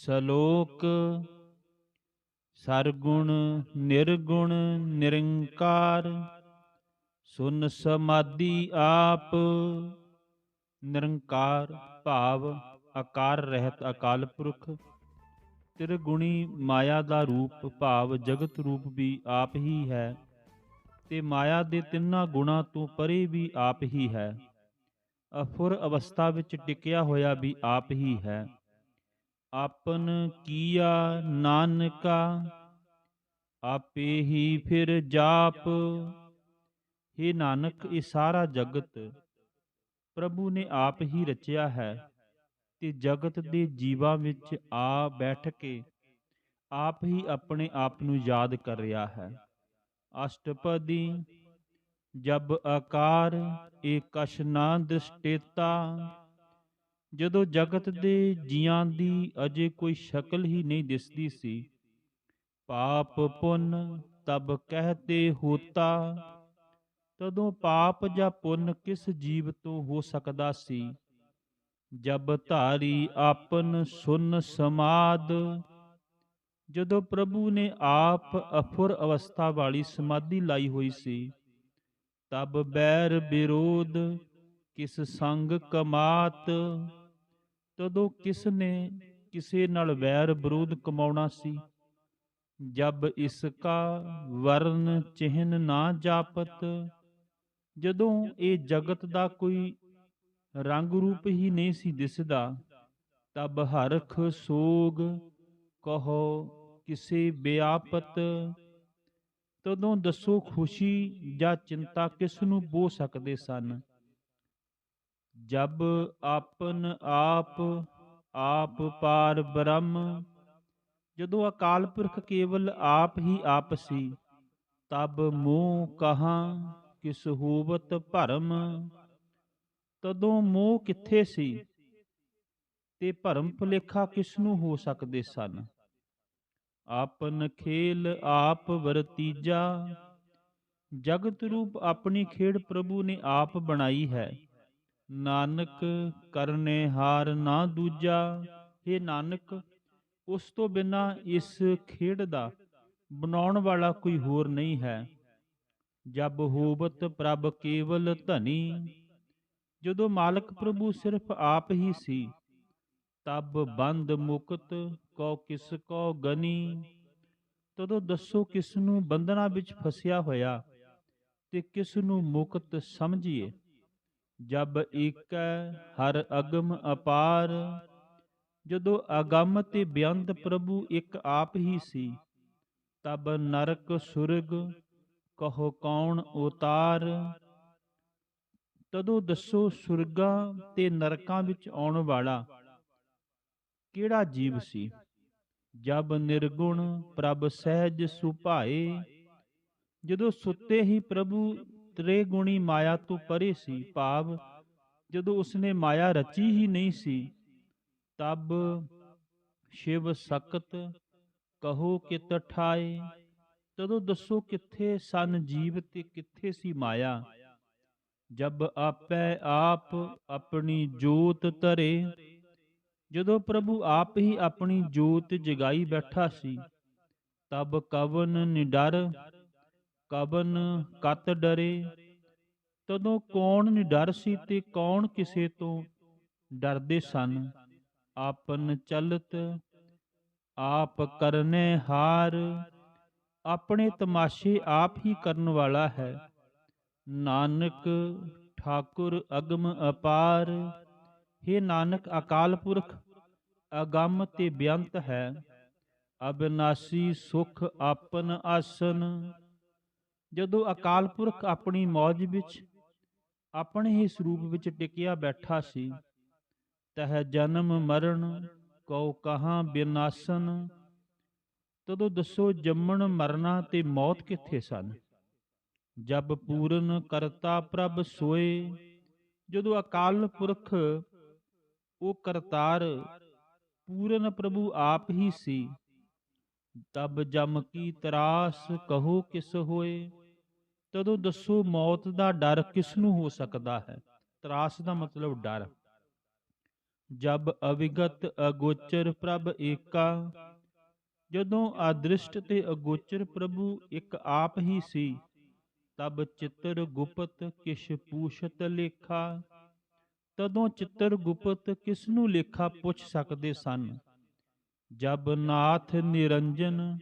ਸ਼ਲੋਕ ਸਰਗੁਣ ਨਿਰਗੁਣ ਨਿਰੰਕਾਰ ਸੁਨ ਸਮਾਧੀ ਆਪ ਨਿਰੰਕਾਰ ਭਾਵ ਆਕਾਰ ਰਹਿਤ ਅਕਾਲ ਪੁਰਖ। ਤ੍ਰਿਗੁਣੀ ਮਾਇਆ ਦਾ ਰੂਪ ਭਾਵ ਜਗਤ ਰੂਪ ਵੀ ਆਪ ਹੀ ਹੈ, ਤੇ ਮਾਇਆ ਦੇ ਤਿੰਨਾਂ ਗੁਣਾਂ ਤੋਂ ਪਰੇ ਵੀ ਆਪ ਹੀ ਹੈ। ਅਫੁਰ ਅਵਸਥਾ ਵਿੱਚ ਟਿਕਿਆ ਹੋਇਆ ਵੀ ਆਪ ਹੀ ਹੈ। ਆਪਨ ਕੀਆ ਨਾਨਕਾ, ਆਪੇ ਹੀ ਫਿਰ ਜਾਪ। हे ਨਾਨਕ, ਇਹ ਸਾਰਾ ਜਗਤ ਪ੍ਰਭੂ ਨੇ ਆਪ ਹੀ ਰਚਿਆ ਹੈ। ਤੇ ਜਗਤ ਦੇ ਜੀਵਾਂ ਵਿੱਚ ਆ ਬੈਠ ਕੇ ਆਪ ਹੀ ਆਪਣੇ ਆਪ ਨੂੰ ਯਾਦ ਕਰ ਰਿਹਾ ਹੈ। ਅਸ਼ਟਪਦੀ, ਜਬ ਆਕਾਰ ਏਕਸ਼ ਨਾ ਦ੍ਰਿਸ਼ਟੇਤਾ, ਜਦੋਂ ਜਗਤ ਦੇ ਜੀਆਂ ਦੀ ਅਜੇ ਕੋਈ ਸ਼ਕਲ ਹੀ ਨਹੀਂ ਦਿਸਦੀ ਸੀ। ਪਾਪ ਪੁੰਨ ਤਬ ਕਹਤੇ ਹੋਤਾ, ਤਦੋਂ ਪਾਪ ਜਾਂ ਪੁੰਨ ਕਿਸ ਜੀਵ ਤੋਂ ਹੋ ਸਕਦਾ ਸੀ? ਜਬ ਧਾਰੀ ਆਪਨ ਸੁਨ ਸਮਾਦ। ਜਦੋਂ ਪ੍ਰਭੂ ਨੇ ਆਪ ਅਫੁਰ ਅਵਸਥਾ ਵਾਲੀ ਸਮਾਧੀ ਲਾਈ ਹੋਈ ਸੀ, ਤਬ ਬੈਰ ਵਿਰੋਧ ਕਿਸ ਸੰਗ ਕਮਾਤ। ਤਦੋਂ ਕਿਸ ਨੇ ਕਿਸੇ ਨਾਲ ਵੈਰ ਵਿਰੋਧ ਕਮਾਉਣਾ ਸੀ। ਜਬ ਇਸ ਕਾ ਵਰਨ ਚਿਹਨ ਨਾ ਜਾਪਤ, ਜਦੋਂ ਇਹ ਜਗਤ ਦਾ ਕੋਈ ਰੰਗ ਰੂਪ ਹੀ ਨਹੀਂ ਸੀ ਦਿਸਦਾ, ਤਬ ਹਰਖ ਸੋਗ ਕਹੋ ਕਿਸੇ ਬਿਆਪਤ ਤਦੋਂ ਦੱਸੋ ਖੁਸ਼ੀ ਜਾਂ ਚਿੰਤਾ ਕਿਸ ਨੂੰ ਬੋ ਸਕਦੇ ਸਨ? ਜਬ ਆਪਨ ਆਪ ਆਪ ਪਾਰ ਬ੍ਰਹਮ, ਜਦੋਂ ਅਕਾਲ ਪੁਰਖ ਕੇਵਲ ਆਪ ਹੀ ਆਪ ਸੀ, ਤਬ ਮੋਹ ਕਹਾਂ ਕਿਸ ਹੋਵਤ ਭਰਮ? ਤਦੋਂ ਮੋਹ ਕਿੱਥੇ ਸੀ? ਤੇ ਭਰਮ ਭੁਲੇਖਾ ਕਿਸ ਨੂੰ ਹੋ ਸਕਦੇ ਸਨ? ਆਪਨ ਖੇਲ ਆਪ ਵਰਤੀਜਾ, ਜਗਤ ਰੂਪ ਆਪਣੀ ਖੇਡ ਪ੍ਰਭੂ ਨੇ ਆਪ ਬਣਾਈ ਹੈ। ਨਾਨਕ ਕਰਨੇ ਹਾਰ ਨਾ ਦੂਜਾ ਇਹ ਨਾਨਕ, ਉਸ ਤੋਂ ਬਿਨਾ ਇਸ ਖੇਡ ਦਾ ਬਣਾਉਣ ਵਾਲਾ ਕੋਈ ਹੋਰ ਨਹੀਂ ਹੈ। ਜਬ ਹੋਵਤ ਪ੍ਰਭ ਕੇਵਲ ਧਨੀ ਜਦੋਂ ਮਾਲਕ ਪ੍ਰਭੂ ਸਿਰਫ ਆਪ ਹੀ ਸੀ, ਤਬ ਬੰਦ ਮੁਕਤ ਕੋ ਕਿਸ ਕੋ ਗਨੀ। ਤਦੋਂ ਦੱਸੋ ਕਿਸ ਨੂੰ ਬੰਧਨਾਂ ਵਿੱਚ ਫਸਿਆ ਹੋਇਆ ਤੇ ਕਿਸ ਨੂੰ ਮੁਕਤ ਸਮਝੀਏ। ਜਬ ਏਕੈ ਹਰ ਅਗਮ ਅਪਾਰ, ਜਦੋਂ ਅਗੰਮ ਤੇ ਬੇਅੰਤ ਪ੍ਰਭੂ ਇੱਕ ਆਪ ਹੀ ਸੀ, ਤਬ ਨਰਕ ਸੁਰਗ ਕਹੋ ਕੌਣ ਉਤਾਰ। ਤਦੋਂ ਦੱਸੋ ਸੁਰਗਾਂ ਤੇ ਨਰਕਾਂ ਵਿੱਚ ਆਉਣ ਵਾਲਾ ਕਿਹੜਾ ਜੀਵ ਸੀ? ਜਬ ਨਿਰਗੁਣ ਪ੍ਰਭ ਸਹਿਜ ਸੁਭਾਏ, ਜਦੋਂ ਸੁੱਤੇ ਹੀ ਪ੍ਰਭੂ ਤ੍ਰੇ ਗੁਣੀ ਮਾਇਆ ਤੋਂ ਪਰੇ ਸੀ ਭਾਵ, ਜਦੋਂ ਉਸਨੇ ਮਾਇਆ ਰਚੀ ਹੀ ਨਹੀਂ ਸੀ, ਤਬ ਸ਼ਿਵ ਸਕਤ ਕਹੋ ਕਿ ਠਾਏ ਤਦੋਂ ਦੱਸੋ ਕਿੱਥੇ ਸਨ ਜੀਵ ਤੇ ਕਿੱਥੇ ਸੀ ਮਾਇਆ? ਜਬ ਆਪੈ ਆਪ ਆਪਣੀ ਜੋਤ ਧਰੇ। ਜਦੋਂ ਪ੍ਰਭੂ ਆਪ ਹੀ ਆਪਣੀ ਜੋਤ ਜਗਾਈ ਬੈਠਾ ਸੀ, ਤਬ ਕਵਨ ਨਿਡਰ, ਕਵਨ ਕਤ ਡਰੇ। ਤਦੋਂ ਕੌਣ ਨਿਡਰ ਸੀ ਤੇ ਕੌਣ ਕਿਸੇ ਤੋਂ ਡਰਦੇ ਸਨ। ਆਪਨ ਚਲਤ, ਆਪ ਕਰਨੇ ਹਾਰ। ਆਪਣੇ ਤਮਾਸ਼ੇ ਆਪ ਹੀ ਕਰਨ ਵਾਲਾ ਹੈ। ਨਾਨਕ ਠਾਕੁਰ ਅਗਮ ਅਪਾਰ हे ਨਾਨਕ ਅਕਾਲ ਪੁਰਖ, ਅਗੰਮ ਤੇ ਬੇਅੰਤ ਹੈ, ਅਬਿਨਾਸੀ ਸੁਖ ਆਪਨ ਆਸਨ। ਜਦੋਂ ਅਕਾਲ ਪੁਰਖ ਆਪਣੀ ਮੌਜ ਵਿੱਚ, ਆਪਣੇ ਹੀ ਸਰੂਪ ਵਿੱਚ ਟਿਕਿਆ ਬੈਠਾ ਸੀ, ਤਹ ਜਨਮ ਮਰਨ ਕਉ ਕਹਾਂ ਬਿਨਾਸਨ। ਤਦੋਂ ਦੱਸੋ ਜੰਮਣ ਮਰਨਾ ਤੇ ਮੌਤ ਕਿੱਥੇ ਸਨ? ਜਬ ਪੂਰਨ ਕਰਤਾ ਪ੍ਰਭ ਸੋਏ, ਜਦੋਂ ਅਕਾਲ ਪੁਰਖ ਉਹ ਕਰਤਾਰ ਪੂਰਨ ਪ੍ਰਭੂ ਆਪ ਹੀ ਸੀ। ਤਬ ਜਮ ਕੀ ਤਰਾਸ ਕਹੋ ਕਿਸ ਹੋਏ, ਤਦੋਂ ਦੱਸੋ ਮੌਤ ਦਾ ਡਰ ਕਿਸ ਨੂੰ ਹੋ ਸਕਦਾ ਹੈ। ਤਰਾਸ ਦਾ ਮਤਲਬ ਡਰ। ਜਬ ਅਵਿਗਤ ਅਗੋਚਰ ਪ੍ਰਭ ਏਕਾ, ਜਦੋਂ ਆਦ੍ਰਿਸ਼ਟ ਤੇ ਅਗੋਚਰ ਪ੍ਰਭੂ ਇੱਕ ਆਪ ਹੀ ਸੀ ਤਬ ਚਿੱਤਰ ਗੁਪਤ ਕਿਛ ਪੂਛਤ ਲੇਖਾ। ਤਦੋਂ ਚਿੱਤਰ ਗੁਪਤ ਕਿਸ ਨੂੰ ਲੇਖਾ ਪੁੱਛ ਸਕਦੇ ਸਨ? ਜਬ ਨਾਥ ਨਿਰੰਜਨ,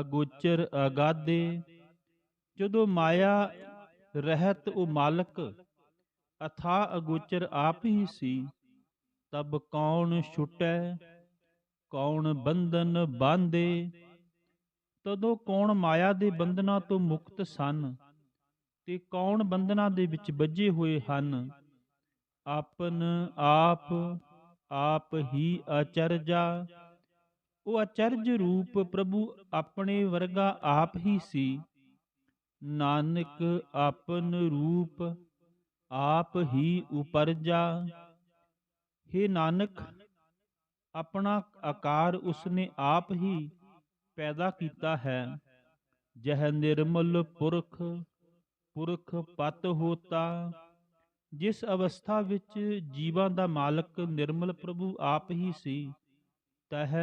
ਅਗੋਚਰ ਅਗਾਦੇ, ਜਦੋਂ ਮਾਇਆ ਰਹਿਤ ਉਹ ਮਾਲਕ, ਅਥਾ ਅਗੋਚਰ ਆਪ ਹੀ ਸੀ, ਤਬ ਕੌਣ ਛੁਟੈ, ਕੌਣ ਬੰਧਨ ਬਾਂਦੇ ਤਦੋਂ ਕੌਣ ਮਾਇਆ ਦੇ ਬੰਧਨਾਂ ਤੋਂ ਮੁਕਤ ਸਨ? ਤੇ ਕੌਣ ਬੰਧਨਾਂ ਦੇ ਵਿੱਚ ਵੱਜੇ ਹੋਏ ਹਨ? ਆਪਨ ਆਪ ਆਪ ਹੀ ਅਚਰਜਾ ਉਹ ਅਚਰਜ ਰੂਪ ਪ੍ਰਭੂ ਆਪਣੇ ਵਰਗਾ ਆਪ ਹੀ ਸੀ। ਨਾਨਕ ਆਪਨ ਰੂਪ, ਆਪ ਹੀ ਉਪਰਜਾ हे ਨਾਨਕ, ਆਪਣਾ ਆਕਾਰ ਉਸਨੇ ਆਪ ਹੀ ਪੈਦਾ ਕੀਤਾ ਹੈ। ਜਹ ਨਿਰਮਲ ਪੁਰਖ ਪੁਰਖ ਪਤ ਹੋਤਾ, ਜਿਸ ਅਵਸਥਾ ਵਿੱਚ ਜੀਵਾਂ ਦਾ ਮਾਲਕ ਨਿਰਮਲ ਪ੍ਰਭੂ ਆਪ ਹੀ ਸੀ, ਤਹ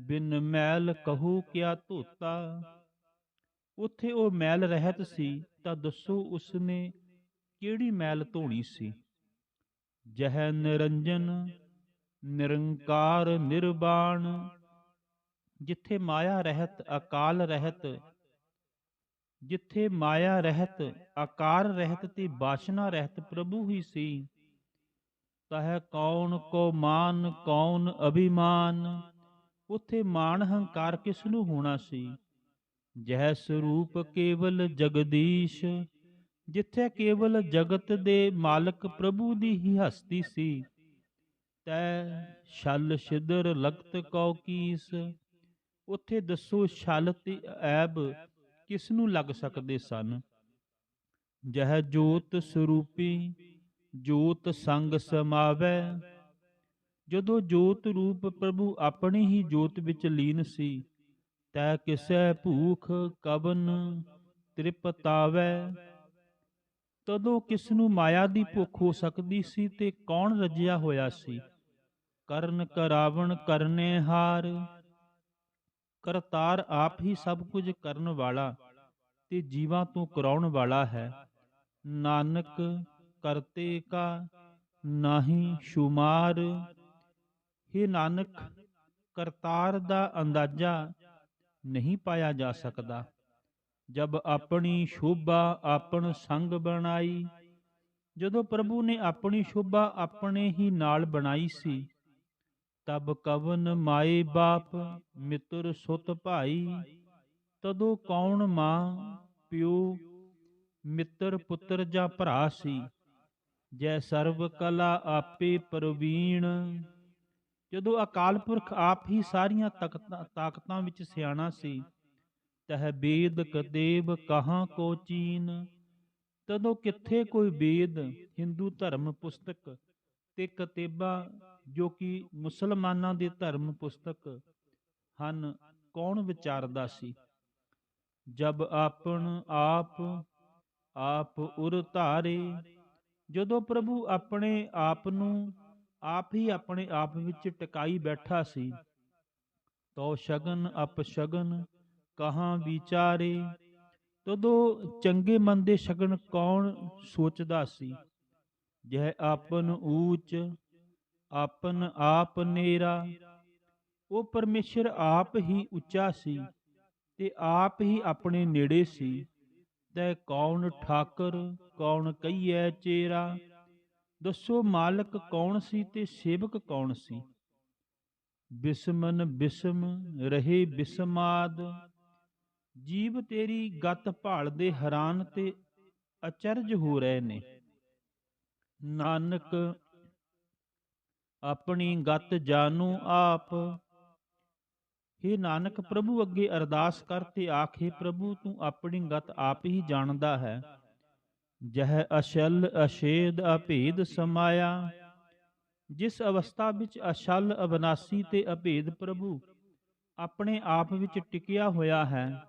ਬਿਨ ਮੈਲ ਕਹੂ ਕਿਆ ਧੋਤਾ। ਉੱਥੇ ਉਹ ਮੈਲ ਰਹਿਤ ਸੀ, ਤਾਂ ਦੱਸੋ ਉਸਨੇ ਕਿਹੜੀ ਮੈਲ ਧੋਣੀ ਸੀ? ਜਹ ਨਿਰੰਜਨ, ਨਿਰੰਕਾਰ ਨਿਰਵਾਣ ਜਿੱਥੇ ਮਾਇਆ ਰਹਿਤ, ਅਕਾਲ ਰਹਿਤ ਜਿੱਥੇ ਮਾਇਆ ਰਹਿਤ, ਆਕਾਰ ਰਹਿਤ ਤੇ ਬਾਸ਼ਨਾ ਰਹਿਤ ਪ੍ਰਭੂ ਹੀ ਸੀ। ਤਹ ਕੌਣ ਕੋ ਮਾਨ, ਕੌਣ ਅਭਿਮਾਨ, ਉਥੇ ਮਾਨ ਹੰਕਾਰ ਕਿਸ ਨੂੰ ਹੋਣਾ ਸੀ? ਜਹ ਸਰੂਪ ਕੇਵਲ ਜਗਦੀਸ਼, ਜਿੱਥੇ ਕੇਵਲ ਜਗਤ ਦੇ ਮਾਲਕ ਪ੍ਰਭੂ ਦੀ ਹੀ ਹਸਤੀ ਸੀ। ਤੈ ਛਲ ਛਿਦਰ ਲਗਤ ਕਉ ਕੀਸ, ਉਥੇ ਦੱਸੋ ਛਲ ਤੇ ਐਬ ਕਿਸ ਨੂੰ ਲੱਗ ਸਕਦੇ ਸਨ? ਜਹ ਜੋਤ ਸਰੂਪੀ, ਜੋਤ ਸੰਗ ਸਮਾਵੈ। ਜਦੋਂ ਜੋਤ ਰੂਪ ਪ੍ਰਭੂ ਆਪਣੀ ਹੀ ਜੋਤ ਵਿੱਚ ਲੀਨ ਸੀ, ਤੈ ਕਿਸੈ ਭੂਖ ਕਵਨ ਤ੍ਰਿਪਤਾਵੈ। ਤਦੋਂ ਕਿਸ ਨੂੰ ਮਾਇਆ ਦੀ ਭੁੱਖ ਹੋ ਸਕਦੀ ਸੀ ਤੇ ਕੌਣ ਰੱਜਿਆ ਹੋਇਆ ਸੀ? ਕਰਨ ਕਰਾਵਣ ਕਰਨੇ ਹਾਰ। ਕਰਤਾਰ ਆਪ ਹੀ ਸਭ ਕੁਝ ਕਰਨ ਵਾਲਾ ਤੇ ਜੀਵਾਂ ਤੋਂ ਕਰਾਉਣ ਵਾਲਾ ਹੈ। ਨਾਨਕ ਕਰਤੇ ਕਾ ਨਾਹੀ ਸ਼ੁਮਾਰ। हे ਨਾਨਕ, ਕਰਤਾਰ ਦਾ ਅੰਦਾਜ਼ਾ ਨਹੀਂ ਪਾਇਆ ਜਾ ਸਕਦਾ। ਜਬ ਆਪਣੀ ਸ਼ੋਭਾ ਆਪਣ ਸੰਗ ਬਣਾਈ, ਜਦੋਂ ਪ੍ਰਭੂ ਨੇ ਆਪਣੀ ਸ਼ੋਭਾ ਆਪਣੇ ਹੀ ਨਾਲ ਬਣਾਈ ਸੀ ਤਬ ਕਵਨ ਮਾਏ ਬਾਪ, ਮਿੱਤਰ ਸੁਤ ਭਾਈ, ਤਦੋਂ ਕੌਣ ਮਾਂ, ਪਿਓ, ਮਿੱਤਰ ਪੁੱਤਰ ਜਾਂ ਭਰਾ ਸੀ? ਜੈ ਸਰਬ ਕਲਾ ਆਪੇ ਪ੍ਰਵੀਣ। ਜਦੋਂ ਅਕਾਲ ਪੁਰਖ ਆਪ ਹੀ ਸਾਰੀਆਂ ਤਖਤਾਂ, ਤਾਕਤਾਂ ਵਿੱਚ ਸਿਆਣਾ ਸੀ, ਤਹ ਬੇਦ ਕਦੇਵ ਕਹਾਂ ਕੋ ਚੀਨ? ਤਦੋਂ ਕਿੱਥੇ ਕੋਈ ਵੇਦ ਹਿੰਦੂ ਧਰਮ ਪੁਸਤਕ ਤੇ ਕਤੇਬਾ ਜੋ ਕਿ ਮੁਸਲਮਾਨਾਂ ਦੇ ਧਰਮ ਪੁਸਤਕ ਹਨ, ਕੌਣ ਵਿਚਾਰਦਾ ਸੀ? ਜਬ ਆਪਣ ਆਪ ਆਪ ਉਰ ਧਾਰੇ, ਜਦੋਂ ਪ੍ਰਭੂ ਆਪਣੇ ਆਪ ਨੂੰ ਆਪ ਹੀ ਆਪਣੇ ਆਪ ਵਿੱਚ ਟਿਕਾਈ ਬੈਠਾ ਸੀ, ਤੋ ਸ਼ਗਨ ਅਪ ਸ਼ਗਨ ਕਹਾਂ ਵਿਚਾਰੇ, ਤਦੋਂ ਚੰਗੇ ਮਨ ਦੇ ਸ਼ਗਨ ਕੌਣ ਸੋਚਦਾ ਸੀ? ਜਹ ਆਪਨ ਊਚ, ਆਪਨ ਆਪ ਨੇਰਾ। ਉਹ ਪਰਮੇਸ਼ਰ ਆਪ ਹੀ ਉੱਚਾ ਸੀ ਤੇ ਆਪ ਹੀ ਆਪਣੇ ਨੇੜੇ ਸੀ। ਤੈ ਕੌਣ ਠਾਕਰ, ਕੌਣ ਕਹੀਐ ਚੇਰਾ? ਦੱਸੋ ਮਾਲਕ ਕੌਣ ਸੀ ਤੇ ਸੇਵਕ ਕੌਣ ਸੀ? ਬਿਸਮਨ ਬਿਸਮ, ਰਹੇ ਬਿਸਮਾਦ। ਜੀਵ ਤੇਰੀ ਗਤ ਭਾਲਦੇ ਹੈਰਾਨ ਤੇ ਅਚਰਜ ਹੋ ਰਹੇ ਨੇ। ਨਾਨਕ, ਆਪਣੀ ਗਤ ਜਾਣੂ ਆਪ। ਹੇ ਨਾਨਕ, ਪ੍ਰਭੂ ਅੱਗੇ ਅਰਦਾਸ ਕਰਤੇ ਆਖੇ ਪ੍ਰਭੂ, ਤੂੰ ਆਪਣੀ ਗਤ ਆਪ ਹੀ ਜਾਣਦਾ ਹੈ। ਜਹ ਅਸ਼ਲ ਅਸ਼ੇਦ ਅਭੇਦ ਸਮਾਇਆ। ਜਿਸ ਅਵਸਥਾ ਵਿੱਚ ਅਸ਼ਲ ਅਬਨਾਸੀ ਤੇ ਅਭੇਦ ਪ੍ਰਭੂ ਆਪਣੇ ਆਪ ਵਿੱਚ ਟਿਕਿਆ ਹੋਇਆ ਹੈ,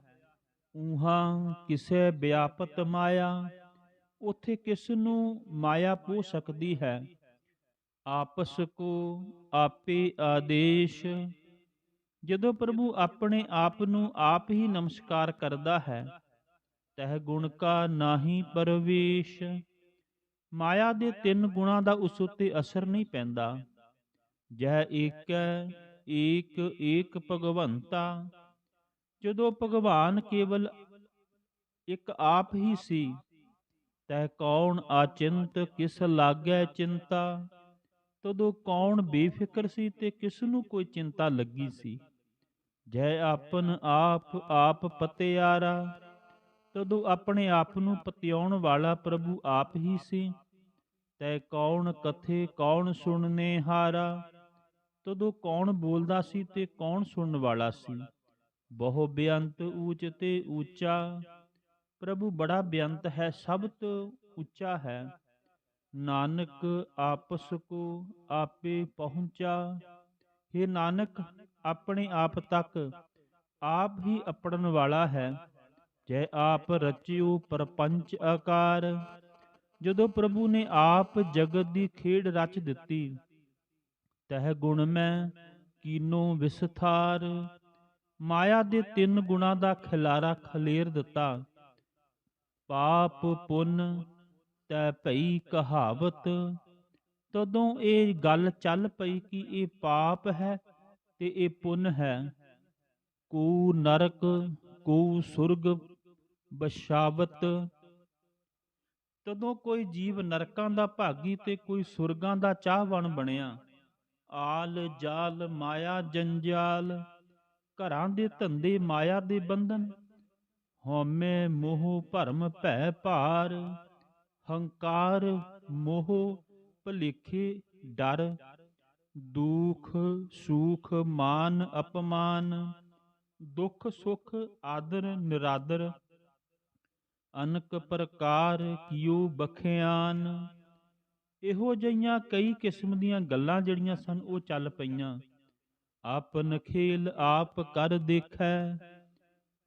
ਊਹਾ ਕਿਸੇ ਵਿਆਪਤ ਮਾਇਆ। ਉਥੇ ਕਿਸ ਨੂੰ ਮਾਇਆ ਪੋ ਸਕਦੀ ਹੈ? ਆਪਸ ਕੋ ਆਪੇ ਆਦੇਸ਼। ਜਦੋਂ ਪ੍ਰਭੂ ਆਪਣੇ ਆਪ ਨੂੰ ਆਪ ਹੀ ਨਮਸਕਾਰ ਕਰਦਾ ਹੈ, ਤਹ ਗੁਣ ਕਾ ਨਾਹੀ ਪਰਵੇਸ਼। ਮਾਇਆ ਦੇ ਤਿੰਨ ਗੁਣਾਂ ਦਾ ਉਸ ਉੱਤੇ ਅਸਰ ਨਹੀਂ ਪੈਂਦਾ। ਜਹ ਏਕ ਏਕ ਏਕ ਭਗਵੰਤਾ। ਜਦੋਂ ਭਗਵਾਨ ਕੇਵਲ ਇੱਕ ਆਪ ਹੀ ਸੀ ਤੈ ਕੌਣ ਆਚਿੰਤ, ਕਿਸ ਲਾਗੈ ਚਿੰਤਾ? ਤਦੋਂ ਕੌਣ ਬੇਫਿਕਰ ਸੀ ਤੇ ਕਿਸ ਨੂੰ ਕੋਈ ਚਿੰਤਾ ਲੱਗੀ ਸੀ? ਜੈ ਆਪਨ ਆਪ ਆਪ ਪਤਿਆਰਾ ਤਦੋਂ ਆਪਣੇ ਆਪ ਨੂੰ ਪਤਿਆਉਣ ਵਾਲਾ ਪ੍ਰਭੂ ਆਪ ਹੀ ਸੀ। ਤੈ ਕੌਣ ਕਥੇ, ਕੌਣ ਸੁਣਨੇ ਹਾਰਾ? ਤਦੋਂ ਕੌਣ ਬੋਲਦਾ ਸੀ ਤੇ ਕੌਣ ਸੁਣਨ ਵਾਲਾ ਸੀ? ਬਹੁ ਬੇਅੰਤ ਊਚ ਤੇ ਊਚਾ। ਪ੍ਰਭੂ ਬੜਾ ਬੇਅੰਤ ਹੈ, ਸਭ ਤੋਂ ਉੱਚਾ ਹੈ। ਨਾਨਕ ਆਪਸ ਕੋ ਆਪੇ ਪਹੁੰਚਾ। हे ਨਾਨਕ, ਆਪਣੇ ਆਪ ਤੱਕ ਆਪ ਹੀ ਅਪੜਨ ਵਾਲਾ ਹੈ। ਜੈ ਆਪ ਰਚਿਓ ਪਰਪੰਚ ਆਕਾਰ। ਜਦੋਂ ਪ੍ਰਭੂ ਨੇ ਆਪ ਜਗਤ ਦੀ ਖੇਡ ਰਚ ਦਿੱਤੀ, ਤਹ ਗੁਣ ਮੈਂ ਕੀਨੋ ਵਿਸਥਾਰ। ਮਾਇਆ ਦੇ ਤਿੰਨ ਗੁਣਾ ਦਾ ਖਿਲਾਰਾ ਖਲੇਰ ਦਿੱਤਾ। ਪਾਪ ਪੁੰਨ ਤੈ ਭਈ ਕਹਾਵਤ, ਤਦੋਂ ਇਹ ਗੱਲ ਚੱਲ ਪਈ ਕਿ ਇਹ ਪਾਪ ਹੈ ਤੇ ਇਹ ਪੁੰਨ ਹੈ। ਕੋ ਨਰਕ, ਕੋ ਸੁਰਗ, ਬਸ਼ਾਵਤ। ਤਦੋਂ ਕੋਈ ਜੀਵ ਨਰਕਾਂ ਦਾ ਭਾਗੀ ਤੇ ਕੋਈ ਸੁਰਗਾਂ ਦਾ ਚਾਹਵਣ ਬਣਿਆ। ਆਲ ਜਾਲ, ਮਾਇਆ, ਜੰਜਾਲ, ਘਰਾਂ ਦੇ ਧੰਦੇ, ਮਾਇਆ ਦੇ ਬੰਧਨ। ਹਉਮੈ ਮੋਹ ਭਰਮ ਭੈ ਭਾਰ ਹੰਕਾਰ ਮੋਹ ਭਲੇਖੇ ਡਰ ਦੁਖ ਸੁਖ ਮਾਨ ਅਪਮਾਨ ਦੁਖ ਸੁਖ ਆਦਰ ਨਿਰਾਦਰ ਅਨਕ ਪ੍ਰਕਾਰ ਕਿਉ ਬਖਿਆਨ ਇਹੋ ਜਿਹੀਆਂ ਕਈ ਕਿਸਮ ਦੀਆਂ ਗੱਲਾਂ ਜਿਹੜੀਆਂ ਸਨ ਉਹ ਚੱਲ ਪਈਆਂ ਆਪਨ ਖੇਲ ਆਪ ਕਰ ਦੇਖੈ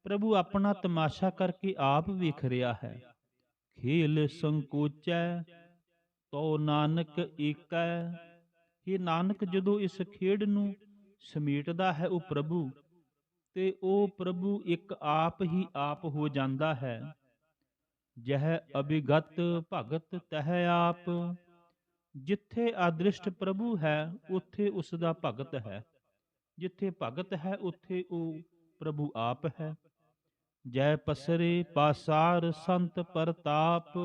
ਪ੍ਰਭੂ ਆਪਣਾ ਤਮਾਸ਼ਾ ਕਰਕੇ ਆਪ ਵੇਖ ਰਿਹਾ ਹੈ। ਖੇਲ ਸੰਕੋਚੈ ਤੋ ਨਾਨਕ ਏਕੈ। ਇਹ ਨਾਨਕ, ਜਦੋਂ ਇਸ ਖੇਡ ਨੂੰ ਸਮੇਟਦਾ ਹੈ ਉਹ ਪ੍ਰਭੂ, ਤੇ ਉਹ ਪ੍ਰਭੂ ਇੱਕ ਆਪ ਹੀ ਆਪ ਹੋ ਜਾਂਦਾ ਹੈ। ਜਹ ਅਭਿਗਤ ਭਗਤ ਤਹ ਆਪ, ਜਿੱਥੇ ਆਦ੍ਰਿਸ਼ਟ ਪ੍ਰਭੂ ਹੈ, ਉੱਥੇ ਉਸ ਦਾ ਭਗਤ ਹੈ। ਜਿੱਥੇ ਭਗਤ ਹੈ, ਉੱਥੇ ਉਹ ਪ੍ਰਭੂ ਆਪ ਹੈ। ਜੈ ਪਸਰੇ ਪਾਸਾਰ ਸੰਤ ਪ੍ਰਤਾਪ।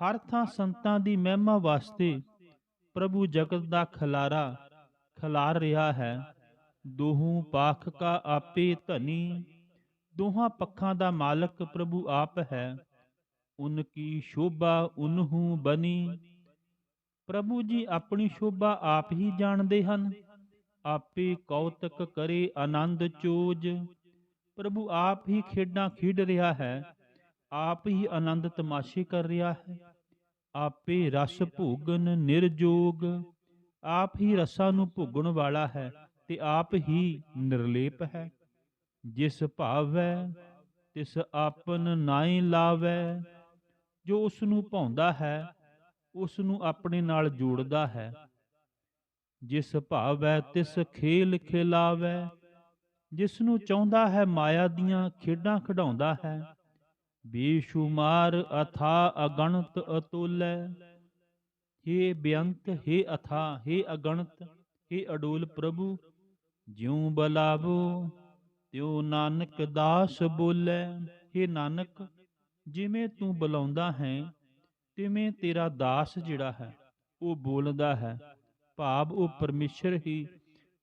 ਹਰ ਥਾਂ ਸੰਤਾਂ ਦੀ ਮਹਿਮਾ ਵਾਸਤੇ ਪ੍ਰਭੂ ਜਗਤ ਦਾ ਖਲਾਰਾ, ਖਲਾਰ ਰਿਹਾ ਹੈ। ਦੋਹੂ ਪਾਖ ਕਾ ਆਪੇ ਧਨੀ, ਦੋਹਾਂ ਪੱਖਾਂ ਦਾ ਮਾਲਕ ਪ੍ਰਭੂ ਆਪ ਹੈ। ਉਨ ਕੀ ਸ਼ੋਭਾ ਉਨਹੂ ਬਨੀ। ਪ੍ਰਭੂ ਜੀ ਆਪਣੀ ਸ਼ੋਭਾ ਆਪ ਹੀ ਜਾਣਦੇ ਹਨ। ਆਪੇ ਕੌਤਕ ਕਰੇ ਆਨੰਦ ਚੋਜ। ਪ੍ਰਭੂ ਆਪ ਹੀ ਖੇਡਾਂ ਖੇਡ ਰਿਹਾ ਹੈ, ਆਪ ਹੀ ਆਨੰਦ ਤਮਾਸ਼ੇ ਕਰ ਰਿਹਾ ਹੈ। ਆਪੇ ਰਸ ਭੋਗਨ ਨਿਰਜੋਗ, ਆਪ ਹੀ ਰਸਾਂ ਨੂੰ ਭੋਗਣ ਵਾਲਾ ਹੈ ਤੇ ਆਪ ਹੀ ਨਿਰਲੇਪ ਹੈ। ਜਿਸ ਭਾਵੈ, ਤਿਸ ਆਪਨ ਨਾਹੀ ਲਾਵੈ। ਜੋ ਉਸ ਨੂੰ ਭਾਉਂਦਾ ਹੈ ਉਸ ਨੂੰ ਆਪਣੇ ਨਾਲ ਜੋੜਦਾ ਹੈ। ਜਿਸ ਭਾਵੈ, ਤਿਸ ਖੇਲ ਖਿਲਾਵੈ। ਜਿਸ ਨੂੰ ਚਾਹੁੰਦਾ ਹੈ ਮਾਇਆ ਦੀਆਂ ਖੇਡਾਂ ਖਿਡਾਉਂਦਾ ਹੈ। ਬੇਸ਼ੁਮਾਰ ਅਥਾ ਅਗਣਤ ਅਤੁੱਲ। ਹੇ ਬੇਅੰਤ, ਹੇ ਅਥਾ, ਹੇ ਅਗਣਤ, ਹੇ ਅਡੋਲ ਪ੍ਰਭੂ, ਜਿਉ ਬਲਾਵੋ, ਤਿਉ ਨਾਨਕ ਦਾਸ ਬੋਲੇ। ਹੇ ਨਾਨਕ, ਜਿਵੇਂ ਤੂੰ ਬੁਲਾਉਂਦਾ ਹੈ, ਤਿਵੇਂ ਤੇਰਾ ਦਾਸ ਜਿਹੜਾ ਹੈ, ਉਹ ਬੋਲਦਾ ਹੈ। ਭਾਵ ਉਹ ਪਰਮੇਸ਼ਰ ਹੀ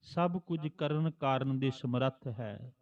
ਸਭ ਕੁਝ ਕਰਨ ਕਾਰਨ ਦੇ ਸਮਰੱਥ ਹੈ।